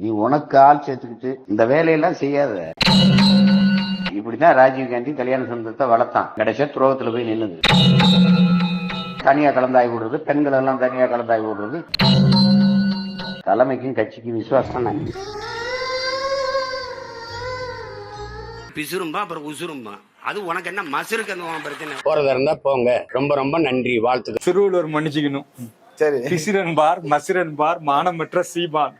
நீ உனக்கு ஆள் சேர்த்துக்கிட்டு இந்த வேலையெல்லாம் செய்யாத. இப்படிதான் ராஜீவ் காந்தி கல்யாண சுந்தரத்தை வளர்த்தான். கடைசியா துரோகத்துல போய் நின்னுது தனியா கலந்தாய் விடுறது பெண்கள் எல்லாம் தனியா கலந்தாய் விடுறது. தலைமைக்கும் கட்சிக்கும் விசுவாசம் தான். பிசுரும்பா அப்புறம் உசுரும்பா அது உனக்கு என்ன மசுருக்கு அந்த பிரச்சனை? போறதா இருந்தா போங்க. ரொம்ப ரொம்ப நன்றி வாழ்த்துக்கள். திருவள்ளுவர் மன்னிச்சுக்கணும். சரி. பிசிரன் பார் மசிரன் பார் மானமற்ற சீபான்.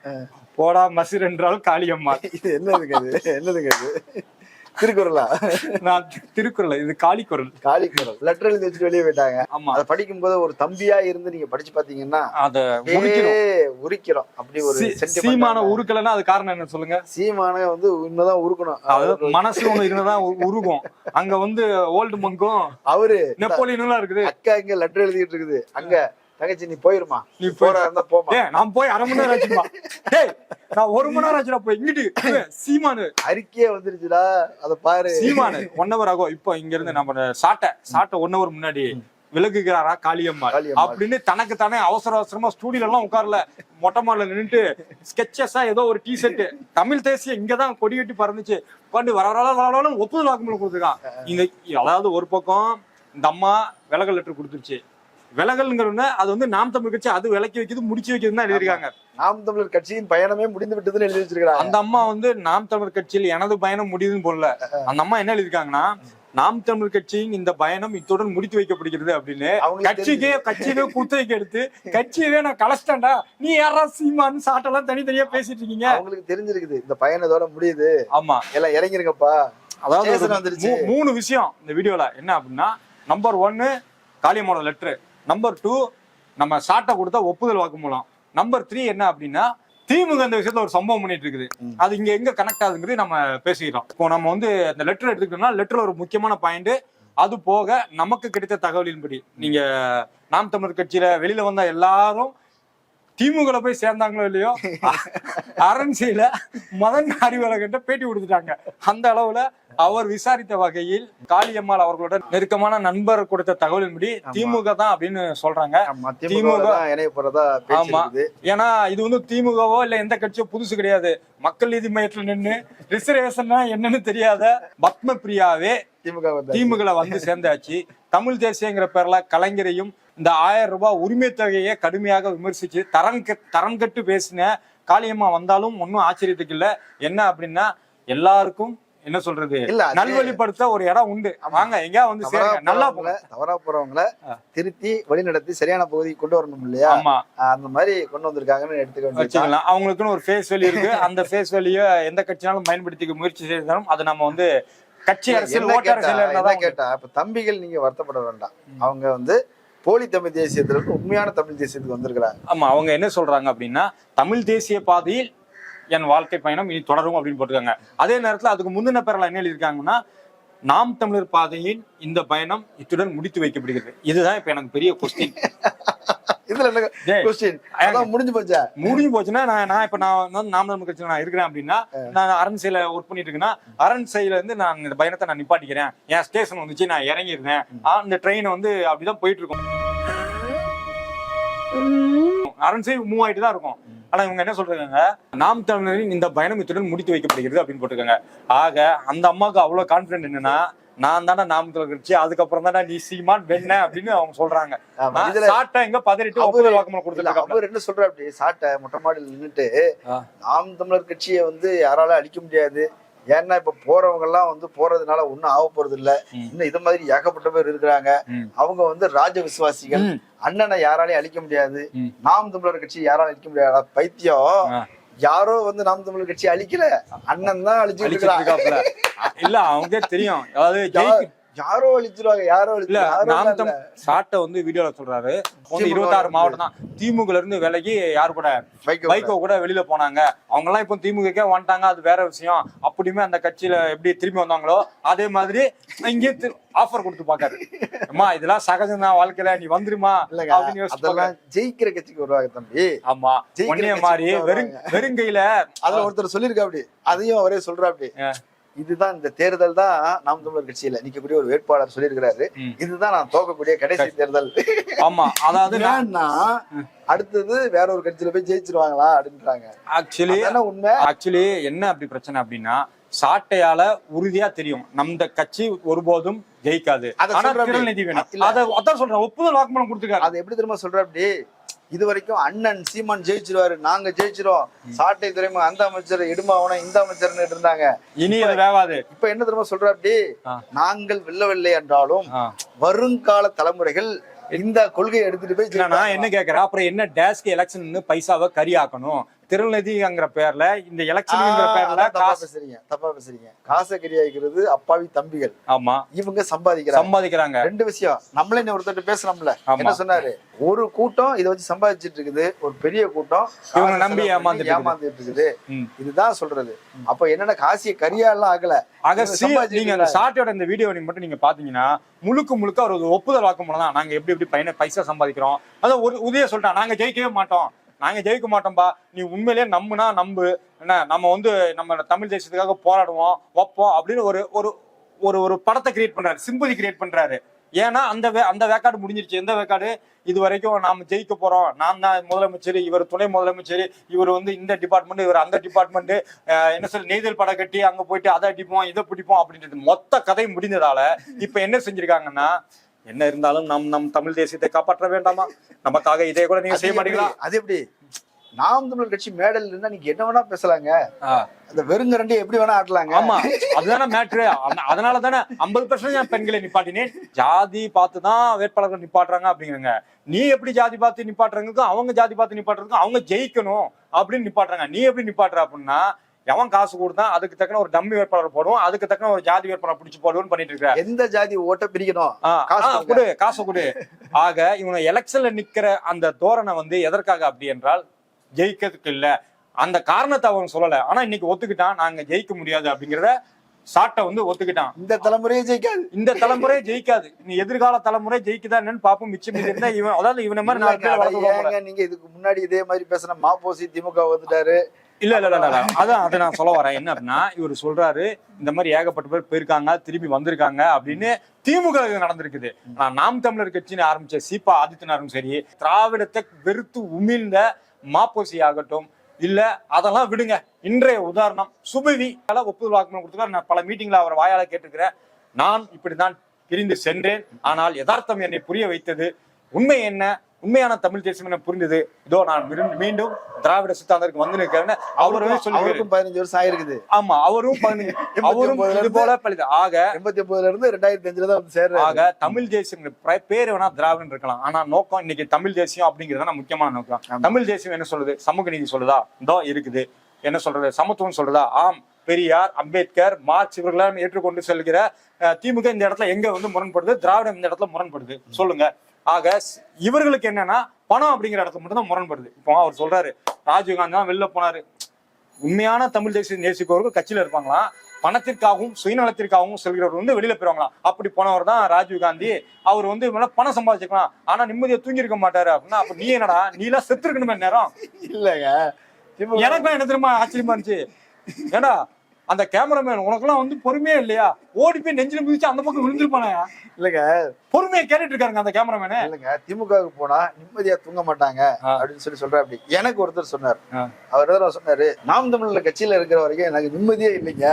போடா மசிர் என்றால் காளியம்மா. இது என்னதுங்க இது? என்னதுங்க இது? திருக்குறளா? நான் திருக்குறள் இது காளி குரல் காளிக்குறள். லெட்டர் எழுதி வச்சுட்டு வெளியே போயிட்டாங்க. ஆமா. அதை படிக்கும் போது ஒரு தம்பியா இருந்து நீங்க படிச்சு பாத்தீங்கன்னா அத உரிக்கிறோம். அப்படி ஒரு சீமான உருக்கலைன்னா அது காரணம் என்ன சொல்லுங்க? சீமான வந்து உண்மைதான் உருக்கணும். அதாவது மனசு ஒண்ணு இருந்தாதான் உருகும். அங்க வந்து ஓல்டு மங்கும் அவரு நெப்போலியனும் இருக்குது. அக்கா இங்க லெட்டர் எழுதிட்டு இருக்குது. அங்க. தங்கச்சி நீ போயிருமா? நீ போறா இருந்தா போமா. நான் போய் அரை மணி நேரம் ஆச்சுமா டேய் நான் ஒரு மணி நேரம் ஆச்சுடா போய். இங்கிட்டு சீமானு. அறிக்கையே வந்துருச்சுடா. அத பாரு. சீமானு ஒன் ஹவர் ஆகும். இப்போ இங்க இருந்து நம்ம சாட்டை சாட்டை ஒன் ஹவர் முன்னாடி விலகுகிறாரா காளியம்மா. அப்படின்னு தனக்கு தானே அவசர அவசரமா ஸ்டூடியோல எல்லாம் உட்காரல. மொட்டை மாடல நின்னுட்டு ஸ்கெச்சஸா ஏதோ ஒரு டி ஷர்ட் தமிழ் தேசியம் இங்கதான் கொடி கட்டி பறந்துச்சு. உட்காந்து வர வர வர ஒப்புதல் வாக்குமூலம் கொடுத்துருக்கான். இந்த அதாவது ஒரு பக்கம் இந்த அம்மா விலகல் லெட்டர் கொடுத்துருச்சு. விலகல்ங்கிறவங்க அது வந்து நாம் தமிழ் கட்சி அது விலக்கி வைக்கிறது முடிச்சு வைக்கிறது தான் எழுதியிருக்காங்க. நாம் தமிழர் கட்சியின் பயணமே முடிந்து விட்டதுன்னு எழுதி வச்சிருக்காங்க அந்த அம்மா வந்து நாம் தமிழர் கட்சியில் எனது பயணம் முடியுதுன்னு போடல. அந்த அம்மா என்ன எழுதிருக்காங்கன்னா நாம் தமிழர் கட்சியின் இந்த பயணம் இத்துடன் முடித்து வைக்கப்படுகிறது அப்படின்னு கட்சிக்கே கட்சியவே குத்தகைக்கு எடுத்து கட்சியவே நான் கலச்சிட்டேன்டா நீ யாரா சீமான்னு சாட்டெல்லாம் தனித்தனியா பேசிட்டு இருக்கீங்க. அவங்களுக்கு தெரிஞ்சிருக்குது இந்த பயணம் இதோட முடியுது. ஆமா. எல்லாம் இறங்கிருங்கப்பா. அதாவது மூணு விஷயம் இந்த வீடியோல. என்ன அப்படின்னா நம்பர் ஒன்னு காளியம்மோட லெட்டர் நம்பர் டூ நம்ம சாட்டை கொடுத்த ஒப்புதல் வாக்குமூலம். நம்பர் த்ரீ என்ன அப்படின்னா திமுக இந்த விஷயத்துல ஒரு சம்பவம் பண்ணிட்டு இருக்குது அது இங்க எங்க கனெக்ட் ஆகுதுங்கிறது நம்ம பேசிக்கிறோம். இப்போ நம்ம வந்து இந்த லெட்டர் எடுத்துக்கிட்டோம்னா லெட்டர்ல ஒரு முக்கியமான பாயிண்ட் அது போக நமக்கு கிடைத்த தகவலின்படி நீங்க நாம் தமிழர் கட்சியில வெளியில வந்த எல்லாரும் திமுக போய் சேர்ந்தாங்களோ இல்லையோ? அரண்சையில மதன் அறிவாளர்கிட்ட பேட்டி கொடுத்துட்டாங்க. அந்த அளவுல அவர் விசாரித்த வகையில் காளியம்மாள் அவர்களுடன் நெருக்கமான நண்பர் கொடுத்த தகவலின்படி திமுக தான் அப்படின்னு சொல்றாங்க. திமுக இணைய போறதா ஆமா. ஏன்னா இது வந்து திமுகவோ இல்ல எந்த கட்சியோ புதுசு கிடையாது. மக்கள் நீதி மையத்துல நின்னு ரிசர்வேஷன்னா என்னன்னு தெரியாத பத்ம பிரியாவே திமுக வந்தாச்சு. திமுக வந்து சேர்ந்தாச்சு தமிழ் தேசியங்கிற பேர்ல கலைஞரையும் இந்த ஆயிரம் ரூபாய் உரிமை தொகையை கடுமையாக விமர்சிச்சு தரம் தரம் கெட்டு பேசின காளியம்மா வந்தாலும் ஒன்னும் ஆச்சரியத்துக்கு இல்ல என்ன அப்படின்னா எல்லாருக்கும் என்ன சொல்றது? இல்ல, நல்வழிப்படுத்த ஒரு இடம் உண்டு. வாங்க எங்கேயா வந்து நல்லா போங்க. தவறா போறவங்கள திருத்தி வழி நடத்தி சரியான பகுதிக்கு கொண்டு வரணும் இல்லையா? ஆமா. அந்த மாதிரி கொண்டு வந்திருக்காங்கன்னு எடுத்துக்க வச்சுக்கலாம். அவங்களுக்குன்னு ஒரு ஃபேஸ் வேல்யூ இருக்கு. அந்த ஃபேஸ் வேல்யூ எந்த கட்சினாலும் பயன்படுத்திக்க முயற்சி செய்தாலும் அது நம்ம வந்து கட்சி அரசியல் ஓட்டு அரசியல் கேட்டா இப்ப தம்பிகள் நீங்க வருத்தப்பட வேண்டாம். அவங்க வந்து போலி தமிழ் தேசியத்துல இருந்து உண்மையான தமிழ் தேசியத்துக்கு வந்திருக்கிறாங்க. ஆமா அவங்க என்ன சொல்றாங்க அப்படின்னா தமிழ் தேசிய பாதையில் என் வாழ்க்கை பயணம் இனி தொடரும் அப்படின்னு போட்டிருக்காங்க. அதே நேரத்துல அதுக்கு முந்தின பேரில் என்ன எழுதியிருக்காங்கன்னா நாம் தமிழர் பாதையின் இந்த பயணம் இத்துடன் முடித்து வைக்கப்படுகிறது. இதுதான் இப்ப எனக்கு பெரிய கொஸ்டின் இதுல என்ன முடிஞ்சு போச்சா? முடிஞ்சு போச்சுன்னா நான் நான் இப்ப நான் வந்து நாம் தமிழர் கட்சியில் நான் இருக்கிறேன் அப்படின்னா நான் அரண் செயல ஒர்க் பண்ணிட்டு இருக்கேன்னா அரண் செயல இருந்து நான் இந்த பயணத்தை நான் நிப்பாட்டிக்கிறேன். என் ஸ்டேஷன் வந்துச்சு நான் இறங்கிருந்தேன் அந்த ட்ரெயின் வந்து அப்படிதான் போயிட்டு இருக்கும். அரண் செயல் மூவ் ஆயிட்டு தான் இருக்கும். ஆனா இவங்க என்ன சொல்றாங்க நாம் தமிழரின் இந்த பயணம் இத்துடன் முடித்து வைக்கப்படுகிறது அப்படின்னு போட்டிருக்காங்க. ஆக அந்த அம்மாவுக்கு அவ்வளவு கான்பிடன்ட் என்னன்னா நான் தானே நாம் தமிழர் கட்சி அதுக்கப்புறம் தானே நீ சீமான் வெண்ண அப்படின்னு அவங்க சொல்றாங்க. சாட்டை எங்க பதறிட்டு அவரு- ஒப்புதல் வாக்குமூலம் கொடுத்துருக்காங்க அவர் என்ன சொல்ற அப்படி சாட்டை மொட்டை மாடியில் நின்னுட்டு ஆ. நாம் தமிழர் கட்சியை வந்து யாரால அழிக்க முடியாது. ஏன்னா இப்ப போறவங்க எல்லாம் வந்து போறதுனால ஒண்ணும் ஆக போறது இல்ல. இன்னும் இது மாதிரி ஏகப்பட்ட பேர் இருக்கிறாங்க. அவங்க வந்து ராஜ விசுவாசிகள். அண்ணனை யாராலையும் அழிக்க முடியாது. நாம் தமிழர் கட்சி யாராலும் அழிக்க முடியாது பைத்தியம். யாரோ வந்து நாம் தமிழர் கட்சி அழிக்கல அண்ணன் தான் இருக்காப்புல இல்ல அவங்க தெரியும் அதாவது யாரோ அழிச்சிருவாங்க யாரோ இல்ல நாம் தம். சாட்டை வந்து வீடியோல சொல்றாரு. வந்து இருபத்தாறு மாவட்டம் தான் திமுகல இருந்து விலகி யாரு கூட? வைகோ கூட வெளியில போனாங்க. அவங்க எல்லாம் இப்போ திமுகக்கே வந்துட்டாங்க. அது வேற விஷயம். அப்படியுமே அந்த கட்சியில எப்படி திரும்பி வந்தாங்களோ அதே மாதிரி இங்கே ஆஃபர் கொடுத்து பாக்காரு அம்மா இதெல்லாம் சகஜம் தான் வாழ்க்கையில. நீ வந்துருமா? அதெல்லாம். ஜெயிக்கிற கட்சிக்கு வருவாங்க தம்பி. ஆமா ஜெயிக்கிற மாதிரி வெறும் வெறுங்கையில அதுல ஒருத்தர் சொல்லியிருக்கா அப்படி அதையும் அவரே சொல்றா அப்படி. இதுதான் இந்த தேர்தல் தான் நாம் தமிழர் கட்சியில. நிக்கக்கூடிய ஒரு வேட்பாளர் சொல்லியிருக்கிறாரு. இதுதான் நான் தோக்கக்கூடிய கடைசி தேர்தல். ஆமா அதாவது அடுத்தது வேற ஒரு கட்சியில போய் ஜெயிச்சிருவாங்களா அப்படின்றாங்க. ஆக்சுவலி உண்மை? ஆக்சுவலி என்ன அப்படி பிரச்சனை அப்படின்னா சாட்டையால உறுதியா தெரியும். நம்ம கட்சி ஒருபோதும் ஜெயிக்காது. ஆனா திறநிதி வேணும். அதான் சொல்றேன். ஒப்புதல் வாக்குமூலம் கொடுத்துருக்காரு. அதை எப்படி தெரியுமா சொல்ற அப்படி? இது வரைக்கும் அண்ணன் சீமான் ஜெயிச்சிருவாரு. நாங்க ஜெயிச்சிரும் சாட்டை துறைமுகம் அந்த அமைச்சர் இடுமாவனம் இந்த அமைச்சர்னு இருந்தாங்க. இனி வேவாது இப்ப என்ன தெரியுமா சொல்ற அப்படி. நாங்கள் வெல்லவில்லை என்றாலும். வருங்கால தலைமுறைகள் இந்த கொள்கையை எடுத்துட்டு போய் நான் என்ன கேக்குறேன்? அப்புறம் என்ன டேஸ்க்கு எலெக்ஷன் பைசாவை கறி ஆக்கணும் திருநிதிங்கிற பேர்ல இந்த எலெக்ஷன்ங்கிற பேர்ல தப்பா காசு பேசுறீங்க தப்பா பேசுறீங்க. காசை கரியாய்க்கிறது அப்பாவி தம்பிகள். ஆமா. இவங்க சம்பாதிக்கிறாங்க. சம்பாதிக்கிறாங்க. ரெண்டு விஷயம். நம்மளே ஒருத்தர் பேசணும்ல ஆமா. என்ன சொன்னாரு? ஒரு கூட்டம் இதை வச்சு சம்பாதிச்சிட்டு இருக்குது ஒரு பெரிய கூட்டம் இவங்க நம்பி பண்ணி ஏமாந்துட்டு இருக்குது. இதுதான் சொல்றது. அப்ப என்னன்னா காசிய கரியா எல்லாம் ஆகல ஆக நீங்க அந்த. ஷார்ட்டோட இந்த வீடியோ நீங்க மட்டும் நீங்க பாத்தீங்கன்னா முழுக்க முழுக்க ஒரு ஒப்புதல் வாக்குமூலம் தான் நாங்க எப்படி எப்படி பையனை பைசா சம்பாதிக்கிறோம். அதான் ஒரு உதய சொல்லிட்டான். நாங்க ஜெயிக்கவே மாட்டோம். நாங்க ஜெயிக்க மாட்டோம்பா. நீ உண்மையிலேயே நம்புனா நம்பு. என்ன நம்ம வந்து நம்ம தமிழ் தேசத்துக்காக போராடுவோம் வைப்போம் அப்படின்னு ஒரு ஒரு ஒரு ஒரு படத்தை கிரியேட் பண்றாரு. சிம்பதி கிரியேட் பண்றாரு. ஏன்னா அந்த வே- அந்த வேக்காடு முடிஞ்சிருச்சு. எந்த வேக்காடு? இது வரைக்கும் நாம ஜெயிக்க போறோம். நான் தான் முதலமைச்சர் இவர் துணை முதலமைச்சர் இவர் வந்து இந்த டிபார்ட்மெண்ட் இவர் அந்த டிபார்ட்மெண்ட் என்ன சொல்ல நெய்தல் படம் கட்டி அங்க போயிட்டு அதை அடிப்போம் இதை பிடிப்போம் அப்படின்றது மொத்த கதை முடிஞ்சதால இப்ப என்ன செஞ்சிருக்காங்கன்னா என்ன இருந்தாலும் நம் நம் தமிழ் தேசியத்தை காப்பாற்ற வேண்டாமா? நமக்காக இதை கூட நீங்க செய்ய? மாட்டீங்களா அது எப்படி? நாம் தமிழர் கட்சி மேடல் இருந்தா நீங்க என்ன வேணா பேசலாங்க. அந்த வெறுங்கரண்டி எப்படி வேணா ஆட்டலாங்க. ஆமா அதுதானே மேட்ரு அதனால தானே ஐம்பது பர்சன்ட் பெண்களை நிப்பாட்டினேன்? ஜாதி பார்த்து தான் வேட்பாளர்கள் நிப்பாட்டுறாங்க அப்படிங்கிறாங்க. நீ எப்படி ஜாதி பார்த்து நிப்பாட்டுறதுக்கும் அவங்க ஜாதி பார்த்து நிப்பாட்டுறதுக்கும் அவங்க ஜெயிக்கணும் அப்படின்னு நிப்பாட்டுறாங்க. நீ எப்படி நிப்பாட்டுற அப்படின்னா எவன் காசு கொடுத்தா அதுக்கு தக்கன ஒரு டம்மி வேட்பாளர் போடுவோம் அதுக்கு தக்கன ஒரு ஜாதி வேட்பாளர் பிடிச்சு போடுவோம்னு பண்ணிட்டு இருக்க. எந்த ஜாதி ஓட்ட பிரிக்கணும். கொடு காசை கொடு. ஆக இவனை எலெக்ஷன்ல நிக்கிற அந்த தோரணை வந்து எதற்காக அப்படி என்றால் ஜெயிக்கிறதுக்கு இல்ல. அந்த காரணத்தை அவன் சொல்லல. ஆனா இன்னைக்கு ஒத்துக்கிட்டான். நாங்க ஜெயிக்க முடியாது அப்படிங்கறத சாட்டை வந்து ஒத்துக்கிட்டான். இந்த தலைமுறையே ஜெயிக்காது. இந்த தலைமுறை ஜெயிக்காது. நீ எதிர்கால தலைமுறை ஜெயிக்குதா என்னன்னு பாப்போம். மிச்சம் இருந்தா இவன் அதாவது இவனை மாதிரி நாலு பேர் நீங்க இதுக்கு முன்னாடி இதே மாதிரி பேசின மாப்போசி திமுக வந்துட்டாரு. இல்ல இல்ல இல்ல அதான் அதை நான் சொல்ல வரேன். என்ன அப்படின்னா இவர் சொல்றாரு இந்த மாதிரி ஏகப்பட்ட பேர் போயிருக்காங்க திரும்பி வந்திருக்காங்க அப்படின்னு திமுக நடந்திருக்குது. நாம் தமிழர் கட்சின்னு ஆரம்பிச்ச சீபா ஆதித்யநாரும் சரி திராவிடத்தை வெறுத்து உமிழ்ந்த மாப்போசி ஆகட்டும் இல்ல அதெல்லாம் விடுங்க. இன்றைய உதாரணம் சுபவி ஒப்புதல் வாக்குமூலம் கொடுத்துருக்காரு. நான் பல மீட்டிங்ல அவர் வாயால கேட்டிருக்கிறேன் நான் இப்படிதான் பிரிந்து சென்றேன். ஆனால் யதார்த்தம் என்னை புரிய வைத்தது. உண்மை என்ன? உண்மையான தமிழ் தேசம் என புரிந்தது. இதோ நான் மீண்டும் திராவிட சித்தாந்தருக்கு வந்து நிற்கிறேன்னு அவருமே சொல்லுவாரு அவருக்கும் பதினஞ்சு வருஷம் ஆயிருக்குது. ஆமா அவரும் அவரும் இது போல பழுது ஆக எண்பத்தி ஒன்பதுல இருந்து ரெண்டாயிரத்தி அஞ்சுல தான் வந்து சேர்றாரு. ஆக தமிழ் தேசியம் பேர் வேணா திராவிடன் இருக்கலாம். ஆனா நோக்கம் இன்னைக்கு தமிழ் தேசியம் அப்படிங்கிறது தான் முக்கியமான நோக்கம். தமிழ் தேசியம் என்ன சொல்லுது? சமூக நீதி சொல்லுதா? இதோ இருக்குது. என்ன சொல்றது? சமத்துவம் சொல்றதா ஆம் பெரியார் அம்பேத்கர் மார்க்ஸ் இவர்களெல்லாம் ஏற்றுக்கொண்டு செல்கிற திமுக இந்த இடத்துல எங்க வந்து முரண்படுது? திராவிடம் இந்த இடத்துல முரண்படுது. சொல்லுங்க. ஆக இவர்களுக்கு என்னன்னா பணம் அப்படிங்கிற இடத்துல மட்டும் தான் முரண்படுது. இப்போ அவர் சொல்றாரு ராஜீவ்காந்தி தான் வெளில போனாரு. உண்மையான தமிழ் தேசிய நேசிப்பவர்கள் கட்சியில இருப்பாங்களாம். பணத்திற்காகவும் சுயநலத்திற்காகவும் செல்கிறவர் வந்து வெளியில போயிருவாங்களாம். அப்படி போனவர் தான் ராஜீவ் காந்தி. அவர் வந்து இவனால பணம் சம்பாதிச்சுக்கலாம். ஆனா நிம்மதியா தூங்கி இருக்க மாட்டாரு அப்படின்னா அப்ப நீ என்னடா நீ எல்லாம் செத்து இருக்கணுமே நேரம். இல்லங்க. திமுக எனக்கும் என்ன தெரியுமா ஆச்சரியமா இருந்துச்சு? ஏடா அந்த கேமராமேன் உனக்கெல்லாம் வந்து பொறுமையே இல்லையா? ஓடி போய் நெஞ்சில மிதிச்சு அந்த பக்கம் விழுந்திருப்பானே? இல்லங்க. பொறுமையா கேட்டுட்டு இருக்காருங்க அந்த கேமராமேனு இல்லங்க. திமுகவுக்கு போனா நிம்மதியா தூங்க மாட்டாங்க. அப்படின்னு சொல்லி சொல்ற அப்படி எனக்கு ஒருத்தர் சொன்னார். அவர் சொன்னாரு நாம் தமிழ்ல கட்சியில இருக்கிற வரைக்கும் எனக்கு நிம்மதியே இல்லைங்க.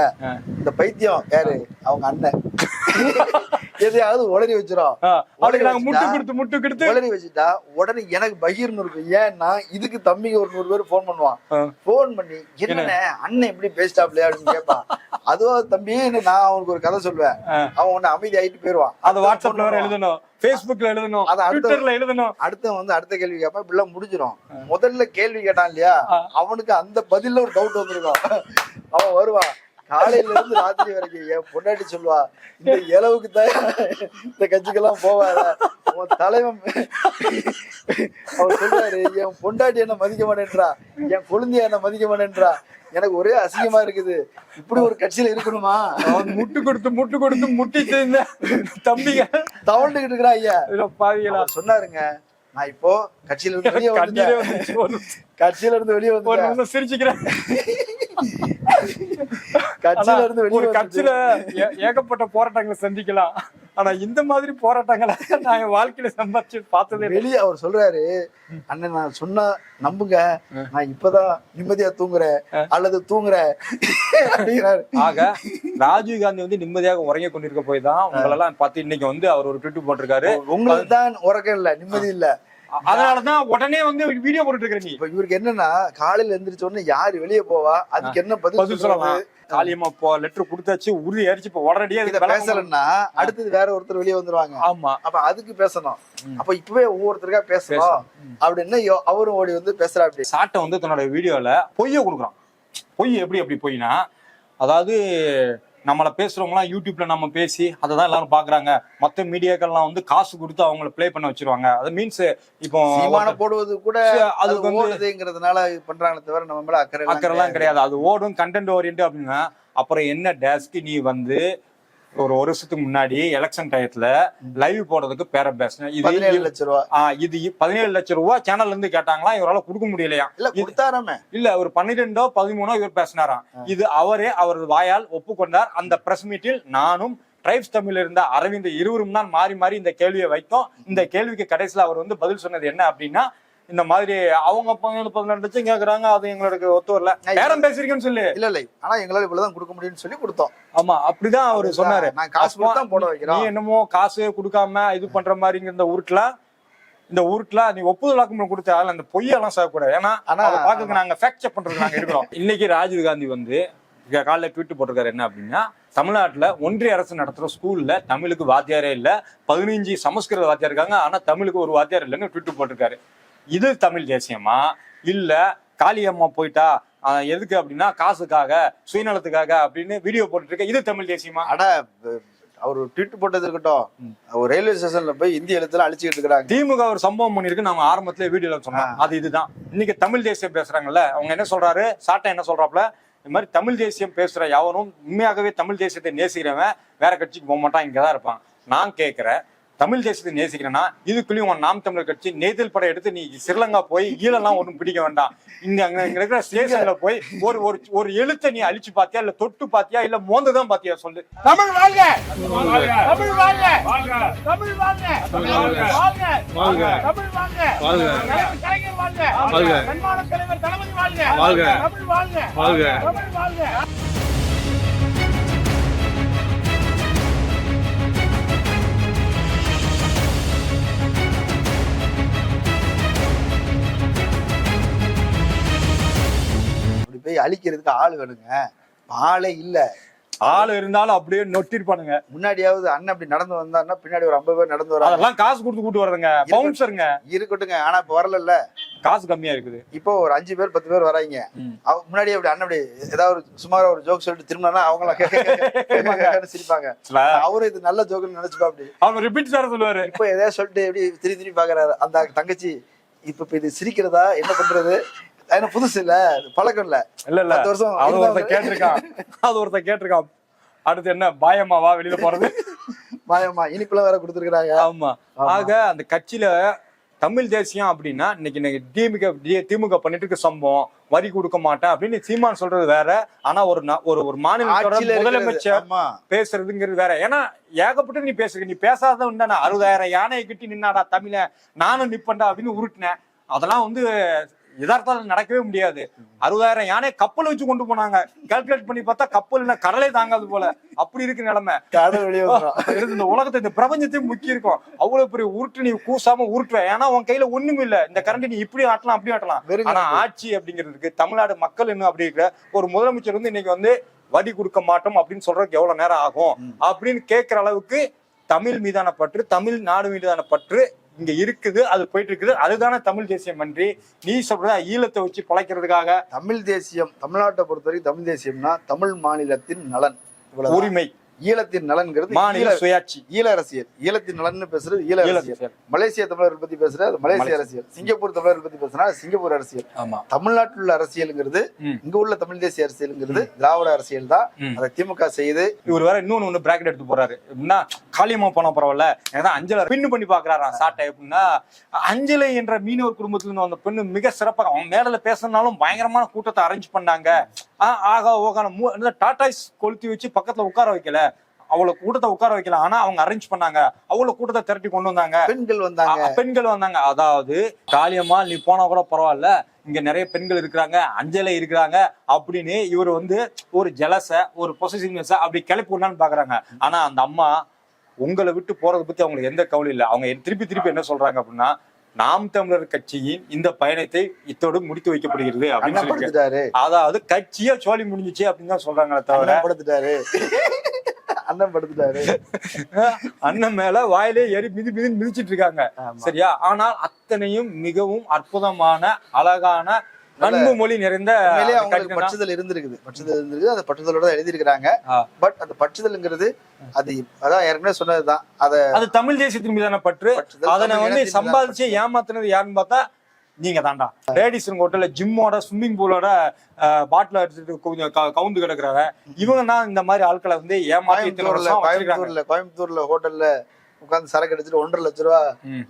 இந்த பைத்தியம் யாரு? அவங்க அண்ணன். எதையாவது உளறி வச்சிரும். அவளுக்கு நாங்க முட்டு கொடுத்து முட்டு கொடுத்து. உளறி வச்சுட்டா உடனே எனக்கு பகீர்னு இருக்கும். ஏன்னா இதுக்கு தம்பிக்கு ஒரு நூறு பேர் ஃபோன் பண்ணுவான். ஆ. ஃபோன் பண்ணி என்னண்ணே அண்ணன் எப்படி பேசிட்டாப்லையா அப்படின்னு கேட்பான். அதுவும் தம்பி நான் அவனுக்கு ஒரு கதை சொல்லுவேன். அவன் உன்னை அமைதி ஆயிட்டு போயிருவான் அத வாட்ஸ்அப்ல வேற எழுதணும். Facebookல எழுதணும். அது அடுத்த- ட்விட்டர்ல எழுதணும். அடுத்தவன் வந்து அடுத்த கேள்வி கேட்பான். இப்படிலாம் முடிஞ்சிடும் முதல்ல கேள்வி கேட்டான் இல்லையா. அவனுக்கு அந்த பதில்ல ஒரு டவுட் வந்திருக்கும். அவன் வருவான். காலையில இருந்து ராத்திரி வரைக்கும் என் பொண்டாட்டி சொல்லுவா இந்த இளவுக்கு தான் இந்த கட்சிக்கெல்லாம் போவாத. உன் தலைவன் அவர் சொல்றாரு என் பொண்டாட்டி என்ன மதிக்க மாட்டேன்றா? என் குழந்தைய என்ன மதிக்க மாட்டேன்றா? எனக்கு ஒரே அசிங்கமா இருக்குது. இப்படி ஒரு கட்சியில இருக்கணுமா? அவன் முட்டு கொடுத்து முட்டு கொடுத்து முட்டி சேர்ந்த தம்பிங்க. தவண்டுகிட்டு இருக்கிறா ஐயா. அவர் சொன்னாருங்க நான் இப்போ கட்சியில இருந்து வெளியே ஒரு கட்சியில இருந்து வெளியே நிமிஷம் சிரிச்சுக்கிறேன். கட்சியில இருந்து ஒரு கட்சியில ஏகப்பட்ட போராட்டங்களை சந்திக்கலாம். ஆனா இந்த மாதிரி போராட்டங்களை நான் என் வாழ்க்கையில சம்பாதிச்சு பார்த்ததே. வெளியே அவர் சொல்றாரு அண்ணன் நான் சொன்னா நம்புங்க. நான் இப்பதான் நிம்மதியா தூங்குறேன். அல்லது தூங்குறேன். அப்படிங்கிறாரு. ஆக ராஜீவ் காந்தி வந்து நிம்மதியாக உறங்கி கொண்டிருக்க போய் தான் உங்களெல்லாம் பார்த்து இன்னைக்கு வந்து அவர் ஒரு ட்விட் போட்டிருக்காரு. உங்களுக்கு தான் உறக்கம் இல்ல நிம்மதி இல்ல. அதனாலதான் உடனே வந்து வீடியோ போட்டுட்டு இருக்க நீ. இப்ப இவருக்கு என்னன்னா காலையில எந்திரிச்ச உடனே யாரு வெளியே போவா? அதுக்கு என்ன பதில் சொல்லலாம் காளியம்மா இப்போ லெட்டர் கொடுத்தாச்சு உறுதி அடிச்சு இப்போ உடனடியே இத பேசலன்னா அடுத்தது வேற ஒருத்தர் வெளியே வந்துருவாங்க. ஆமா. அப்ப அதுக்கு பேசணும். அப்ப இப்பவே ஒவ்வொருத்தருக்கா பேசணும். அப்படின்னு அவரும் ஓடி வந்து பேசுறா அப்படி சாட்டை வந்து தன்னோட வீடியோல பொய்ய கொடுக்குறான். பொய் எப்படி அப்படி பொய்னா? அதாவது நம்மள பேசுறவங்களாம் யூடியூப்ல நம்ம பேசி அதை தான் எல்லாரும் பாக்குறாங்க. மத்த மீடியாக்கள்லாம் வந்து காசு கொடுத்து அவங்கள ப்ளே பண்ண வச்சிருவாங்க. அது மீன்ஸ் இப்போ போடுவது கூட அது ஓடுதுங்கிறதுனால இது பண்றாங்களே தவிர நம்ம மேல அக்கறை எல்லாம் அக்கறைலாம் கிடையாது. அது ஓடும் கண்டென்ட் ஓரியன்ட் அப்படின்னா அப்புறம் என்ன டேஸ்க்கு நீ வந்து ஒரு ஒரு வருஷத்துக்கு முன்னாடி எலெக்ஷன் டயத்துல லைவ் போடுறதுக்கு பேர பேசினேன் இது லட்சம் ரூபா. இது பதினேழு லட்சம் ரூபாய் சேனல்ல இருந்து கேட்டாங்களா இவரால கொடுக்க முடியலையா? இல்ல கொடுத்தாராமே. இல்ல ஒரு பன்னிரெண்டோ பதிமூணோ இவர் பேசினாராம். இது அவரே அவரது வாயால் ஒப்புக்கொண்டார். அந்த பிரஸ் மீட்டில் நானும் ட்ரைப்ஸ் தமிழ்ல இருந்த அரவிந்த் இருவரும் தான் மாறி மாறி இந்த கேள்வியை வைத்தோம். இந்த கேள்விக்கு கடைசியில அவர் வந்து பதில் சொன்னது என்ன அப்படின்னா இந்த மாதிரி அவங்க பதினேழு பதினெட்டு லட்சம் கேக்குறாங்க அது எங்களுக்கு ஒத்து வரல. பேரம் பேசிருக்கேன்னு சொல்லு. இல்ல இல்ல. ஆனா எங்களால இவ்வளவுதான் கொடுக்க முடியும்னு சொல்லி கொடுத்தோம். ஆமா அப்படிதான் அவரு சொன்னாரு. நான் காசு தான் போட நீ வைக்கிறோம். என்னமோ காசு கொடுக்காம இது பண்ற மாதிரிங்கிற இந்த உருட்டுல இந்த உருட்டுல நீ ஒப்புதல் வாக்குமூலம் கொடுத்த அதுல அந்த பொய்யெல்லாம் சாகக்கூடாது ஏன்னா ஆனா- அதை பாக்குறதுக்கு நாங்க ஃபேக்ட் செக் பண்றதுக்கு நாங்க இருக்கிறோம். இன்னைக்கு ராஜீவ் காந்தி வந்து காலைல ட்வீட் போட்டிருக்காரு என்ன அப்படின்னா தமிழ்நாட்டுல ஒன்றிய அரசு நடத்துற ஸ்கூல்ல தமிழுக்கு வாத்தியாரே இல்ல பதினஞ்சு சமஸ்கிருத வாத்தியார் இருக்காங்க. ஆனா தமிழுக்கு ஒரு வாத்தியார் இல்லைன்னு ட்வீட் போட்டிருக்காரு. இது தமிழ் தேசியமா? இல்ல காளியம்மா போயிட்டா எதுக்கு அப்படின்னா காசுக்காக சுயநலத்துக்காக அப்படின்னு வீடியோ போட்டுட்டு இருக்க இது தமிழ் தேசியமா? அட அவர் ட்வீட் போட்டது இருக்கட்டும். அவர் ரயில்வே ஸ்டேஷன்ல போய் இந்தி எழுத்துல அழிச்சுக்கிட்டு இருக்காங்க திமுக ஒரு சம்பவம் பண்ணிருக்கு நாங்க ஆரம்பத்துல வீடியோல சொன்னோம். அது இதுதான். இன்னைக்கு தமிழ் தேசியம் பேசுறாங்கல்ல அவங்க என்ன சொல்றாரு? சாட்டை என்ன சொல்றாப்ல இந்த மாதிரி தமிழ் தேசியம் பேசுற எவனும் உண்மையாகவே தமிழ் தேசியத்தை நேசிக்கிறவன் வேற கட்சிக்கு போக மாட்டான் இங்கதான் இருப்பான். நான் கேக்குறேன் தமிழ் தேசத்தை நேசிக்கிறேன்னா இதுக்குள்ளேயும் உன் நாம் தமிழர் கட்சி நெய்தல் படம் எடுத்து நீ ஸ்ரீலங்கா போய் ஈழெல்லாம் ஒண்ணும் பிடிக்க வேண்டாம். இங்க அங்க இங்க இருக்கிற ஸ்டேஷன்ல போய் ஒரு ஒரு ஒரு எழுத்தை நீ அழிச்சு பாத்தியா இல்ல தொட்டு பாத்தியா இல்ல மோந்துதான் பாத்தியா சொல்லு. தமிழ் வாழ்க! தமிழ் வாழ்க! தமிழ் வாழ்க! வாழ்க. தமிழ் வாழ்க! கலைஞர் வாழ்க! வாழ்க. தளபதி வாழ்க! வாழ்க. தமிழ் வாழ்க! வாழ்க. தமிழ் வாழ்க! போய் அழிக்கிறதுக்கு ஆள் வேணுங்க. ஆளே இல்ல. ஆள் இருந்தாலும் அப்படியே நொட்டிருப்பானுங்க. முன்னாடியாவது அண்ணன் அப்படி நடந்து வந்தாருன்னா பின்னாடி ஒரு ஐம்பது பேர் நடந்து வராங்க. அதெல்லாம் காசு கொடுத்து கூட்டு வர்றதுங்க. பவுன்சருங்க இருக்கட்டுங்க ஆனா இப்ப வரல காசு கம்மியா இருக்குது. இப்போ ஒரு அஞ்சு பேர் பத்து பேர் வராங்க. முன்னாடி அப்படி அண்ணன் அப்படி ஏதாவது ஒரு சுமாரா ஒரு ஜோக் சொல்லிட்டு திரும்பினா அவங்கள சிரிப்பாங்க. அவரு இது நல்ல ஜோக்குன்னு நினைச்சுப்பா அப்படி. அவர் ரிப்பீட் சார் சொல்லுவாரு. இப்போ எதையா சொல்லிட்டு எப்படி திரும்பி திரும்பி பாக்குறாரு. அந்த தங்கச்சி இப்ப இது சிரிக்கிறதா? என்ன பண்றது? ஏன்னா புதுசு இல்ல. பழக்கம் இல்ல. இல்ல இல்ல. பத்து வருஷம் அது ஒருத்தன் கேட்டிருக்கான். அது ஒருத்தன் கேட்டிருக்கான். அடுத்து என்ன? பாயம்மாவா வெளியில போறது. மாயம்மா இனிப்புலாம் வேற கொடுத்துருக்காங்க ஆமா. ஆக அந்த கட்சியில தமிழ் தேசியம் அப்படின்னா இன்னைக்கு இன்னைக்கு திமுக திமுக பண்ணிட்டு இருக்க சம்பவம் வரி கொடுக்க மாட்டேன் அப்படின்னு சீமான் சொல்றது வேற. ஆனா ஒரு ஒரு ஒரு மாநிலத்தோட. முதலமைச்சர் பேசுறதுங்கிறது வேற. ஏன்னா ஏகப்பட்டு நீ பேசுற நீ பேசாத உண்டான அறுபதாயிரம் யானையை கிட்டி நின்னாடா தமிழ. நானும் நிப்பண்டா அப்படின்னு உருட்டினேன். அதெல்லாம் வந்து யதார்த்தம் நடக்கவே முடியாது. அறுபதாயிரம் யானை கப்பல் வச்சு கொண்டு போனாங்க. கால்குலேட் பண்ணி பார்த்தா கப்பல் கடலே தாங்காது போல. அப்படி இருக்கு நிலைமை. இந்த உலகத்தை இந்த பிரபஞ்சத்தையும் முக்கி இருக்கும். அவ்வளவு பெரிய உருட்டு நீ கூசாம உருட்டுவ. ஏன்னா உன் கையில ஒண்ணும் இல்ல. இந்த கரண்ட் நீ இப்படி ஆட்டலாம் அப்படி ஆட்டலாம். ஆனா ஆட்சி அப்படிங்கிறதுக்கு தமிழ்நாடு மக்கள் இன்னும் அப்படி இருக்கிற ஒரு முதலமைச்சர் வந்து இன்னைக்கு வந்து வரி கொடுக்க மாட்டோம் அப்படின்னு சொல்றதுக்கு எவ்வளவு நேரம் ஆகும்? அப்படின்னு கேட்கிற அளவுக்கு தமிழ் மீதான பற்று தமிழ் நாடு மீதான பற்று இங்க இருக்குது அது போயிட்டு இருக்குது அதுதானே தமிழ் தேசியம் அன்றி நீ சொல்ற ஈழத்தை வச்சு பிழைக்கிறதுக்காக. தமிழ் தேசியம் தமிழ்நாட்டை பொறுத்தவரைக்கும் தமிழ் தேசியம்னா தமிழ் மாநிலத்தின் நலன். உரிமை. ஈழத்தின் நலன்கிறது மாநில ஈழ- சுயாட்சி. ஈழ அரசியல் ஈழத்தின் நலன்னு பேசுறது ஈழ அரசியல். மலேசிய தமிழர்கள் பத்தி பேசுறது மலேசிய. அரசியல். சிங்கப்பூர் தமிழர்கள் பத்தி பேசுனா சிங்கப்பூர் அரசியல். தமிழ்நாட்டில் உள்ள அரசியல்ங்கிறது. இங்க உள்ள தமிழ் தேசிய அரசியல்ங்கிறது திராவிட அரசியல் தான். அதை திமுக செய்யுது இவர் வேற இன்னொன்னு ஒண்ணு பிராக்கெட் எடுத்து போறாரு. எப்படின்னா காளியம்மா போன பரவாயில்ல. ஏன்னா அஞ்சலை பின்னு பண்ணி பாக்குறாராம். சாட்டை எப்படின்னா அஞ்சலை என்ற மீனவர் குடும்பத்துல இருந்து வந்த பெண்ணு மிக சிறப்பாக அவங்க மேடல பேசினாலும் பயங்கரமான கூட்டத்தை அரேஞ்ச் பண்ணாங்க. ஆகா ஓகான மூ இந்த டாட்டாய்ஸ் கொளுத்தி வச்சு பக்கத்துல உட்கார வைக்கல. அவளை கூட்டத்தை உட்கார வைக்கல. ஆனா அவங்க அரேஞ்ச் பண்ணாங்க. அவளை கூட்டத்தை திரட்டி கொண்டு வந்தாங்க. பெண்கள் வந்தாங்க. பெண்கள் வந்தாங்க. அதாவது காளியம்மா நீ போனா கூட பரவாயில்ல. இங்க நிறைய பெண்கள் இருக்கிறாங்க. அஞ்சலை இருக்கிறாங்க. அப்படின்னு இவர் வந்து ஒரு ஜலச ஒரு பொசிசிவ்னஸ் அப்படி கிளப்பி விடலான்னு பாக்குறாங்க. ஆனா அந்த அம்மா உங்களை விட்டு போறதை பத்தி அவங்களுக்கு எந்த கவலை இல்லை. அவங்க திருப்பி திருப்பி என்ன சொல்றாங்க அப்படின்னா நாம் தமிழர் கட்சியின் இந்த பயணத்தை இத்தோடு முடித்து வைக்கப்படுகிறது அப்படின்னு அண்ணன் சொல்லி படுத்துட்டாரு. அதாவது கட்சியே சோழி முடிஞ்சிச்சு அப்படின்னு தான் சொல்றாங்களே தவிர அண்ணன் படுத்துட்டாரு. அண்ணன் படுத்துட்டாரு. அண்ணன் மேல வாயிலே ஏறி மிதி மிதி மிதிச்சிட்டு இருக்காங்க. சரியா? ஆனால் அத்தனையும் மிகவும் அற்புதமான அழகான அன்பு மொழி நிறைந்த அவங்களுக்கு. பற்றுதல் இருந்திருக்குது பற்றுதல் இருந்திருக்கு அந்த பற்றுதலோட எழுதியிருக்கிறாங்க. பட் அந்த பற்றுதல்ங்கிறது அது அதான் ஏற்கனவே சொன்னதுதான் அத அது தமிழ் தேசியத்தின் மீதான பற்று தமிழ் வந்து சம்பாதிச்சு ஏமாத்துனது யாருன்னு பார்த்தா நீங்க தாண்டா லேடிஸ் ஹோட்டல்ல ஜிம்மோட ஸ்விம்மிங் பூலோட பாட்டில் க- கவுந்து கிடக்குறாங்க இவங்க தான் இந்த மாதிரி ஆட்களை வந்து ஏமாத்தி இத்தனை கோயம்புத்தூர்ல கோயம்புத்தூர்ல ஹோட்டல்ல உட்கார்ந்து சரக்கு அடிச்சுட்டு ஒன்றரை லட்ச ரூபா.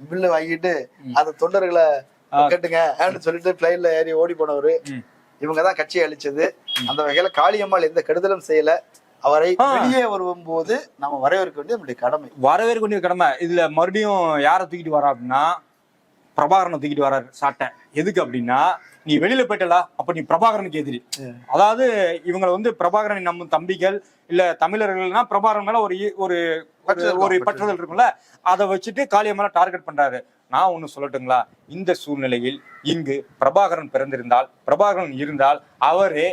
பில்லு வாங்கிட்டு. அந்த தொண்டர்களை. கேட்டுங்க சொல்லிட்டு பிளைன்ல ஏறி ஓடி போனவரு. இவங்க தான் கட்சியை அழிச்சது. அந்த வகையில காளியம்மாள் எந்த கெடுதலும் செய்யல. அவரை. வெளியே வரும்போது நம்ம வரவேற்க வேண்டியது நம்முடைய கடமை. வரவேற்க வேண்டிய கடமை. இதுல மறுபடியும் யாரை தூக்கிட்டு வரா அப்படின்னா பிரபாகரனை தூக்கிட்டு வராரு சாட்டை. எதுக்கு அப்படின்னா நீ வெளியில போயிட்டலா அப்ப நீ பிரபாகரனுக்கு எதிரி. அதாவது இவங்களை வந்து பிரபாகரனை நம்ம தம்பிகள் இல்ல தமிழர்கள்னா பிரபாகரன் மேல ஒரு ஒரு ஒரு- பற்றுதல் இருக்கும்ல அதை வச்சுட்டு காளிய மேல டார்கெட் பண்றாரு. நான் ஒண்ணு சொல்லட்டுங்களா? இந்த சூழ்நிலையில் இங்கு பிரபாகரன் பிறந்திருந்தால் பிரபாகரன் இருந்தால் அவரே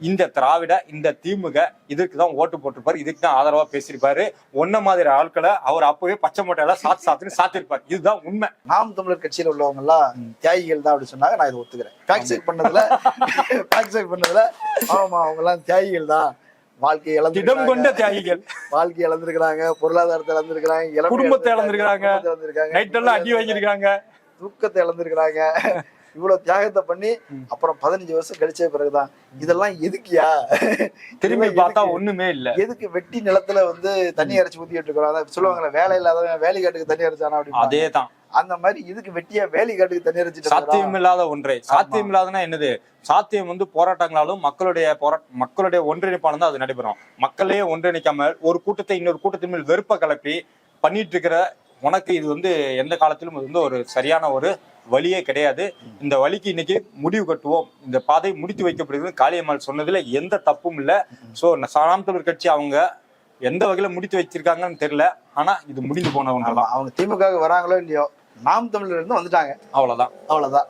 இந்த திராவிட இந்த திமுக இதற்கு தான் ஓட்டு போட்டிருப்பாரு இதுக்கு தான் ஆதரவா பேசியிருப்பாரு. ஒன்ன மாதிரி ஆட்களை அவர் அப்பவே பச்சை மூட்டையில சாத்து சாத்துன்னு சாத்திருப்பாரு. இதுதான் உண்மை. நாம் தமிழர் கட்சியில உள்ளவங்க எல்லாம் தியாகிகள் தான் அப்படி சொன்னாங்க. நான் இதை ஒத்துக்கிறேன். ஃபேக்ட் செக் பண்ணதுல ஃபேக்ட் செக் பண்ணதுல ஆமா அவங்க எல்லாம் தியாகிகள் தான். வாழ்க்கை திடம் கொண்ட இழந்து தியாகிகள். வாழ்க்கை இழந்திருக்கிறாங்க பொருளாதாரத்தை இழந்திருக்கிறாங்க குடும்பத்தை இழந்திருக்கிறாங்க. இழந்திருக்காங்க நைட் எல்லாம் அடி வாங்கியிருக்காங்க. தூக்கத்தை இழந்திருக்கிறாங்க. இவ்வளவு தியாகத்தை பண்ணி அப்புறம் பதினஞ்சு வருஷம் கழிச்ச பிறகுதான். இதெல்லாம் எதுக்குயா? திரும்பி பார்த்தா? ஒண்ணுமே இல்ல. எதுக்கு வெட்டி நிலத்துல வந்து தண்ணி இறைச்சி ஊத்திட்டு இருக்கிறோம்? சொல்லுவாங்கல்ல வேலை இல்லாதவன் வேலி காட்டுக்கு தண்ணி இறைச்சானா அப்படின்னு அதேதான். அந்த மாதிரி இதுக்கு வெட்டியா வேலி காட்டுக்கு தண்ணி சாத்தியம் இல்லாத ஒன்றை. சாத்தியம் இல்லாதனா என்னது? சாத்தியம் வந்து போராட்டங்களாலும் மக்களுடைய போராட்ட மக்களுடைய ஒன்றிணைப்பாலும் தான் அது நடைபெறும். மக்களையே ஒன்றிணைக்காம ஒரு கூட்டத்தை இன்னொரு கூட்டத்தின் மேல் வெறுப்ப கலப்பி பண்ணிட்டு இருக்கிற உனக்கு இது வந்து எந்த காலத்திலும் இது வந்து ஒரு சரியான ஒரு வழியே கிடையாது. இந்த வழிக்கு இன்னைக்கு முடிவு கட்டுவோம். இந்த பாதை முடித்து வைக்கப்படுகிறது. காளியம்மாள் சொன்னதுல எந்த தப்பும் இல்ல. சாணாம் தமிழர் கட்சி அவங்க எந்த வகையில முடித்து வச்சிருக்காங்கன்னு தெரியல. ஆனா இது முடிந்து போன ஆமா, ஒன்றுதான் அவங்க திமுக வராங்களோ இல்லையோ நாம் தமிழர் இருந்து வந்துட்டாங்க. அவ்வளவுதான். அவ்வளவுதான்.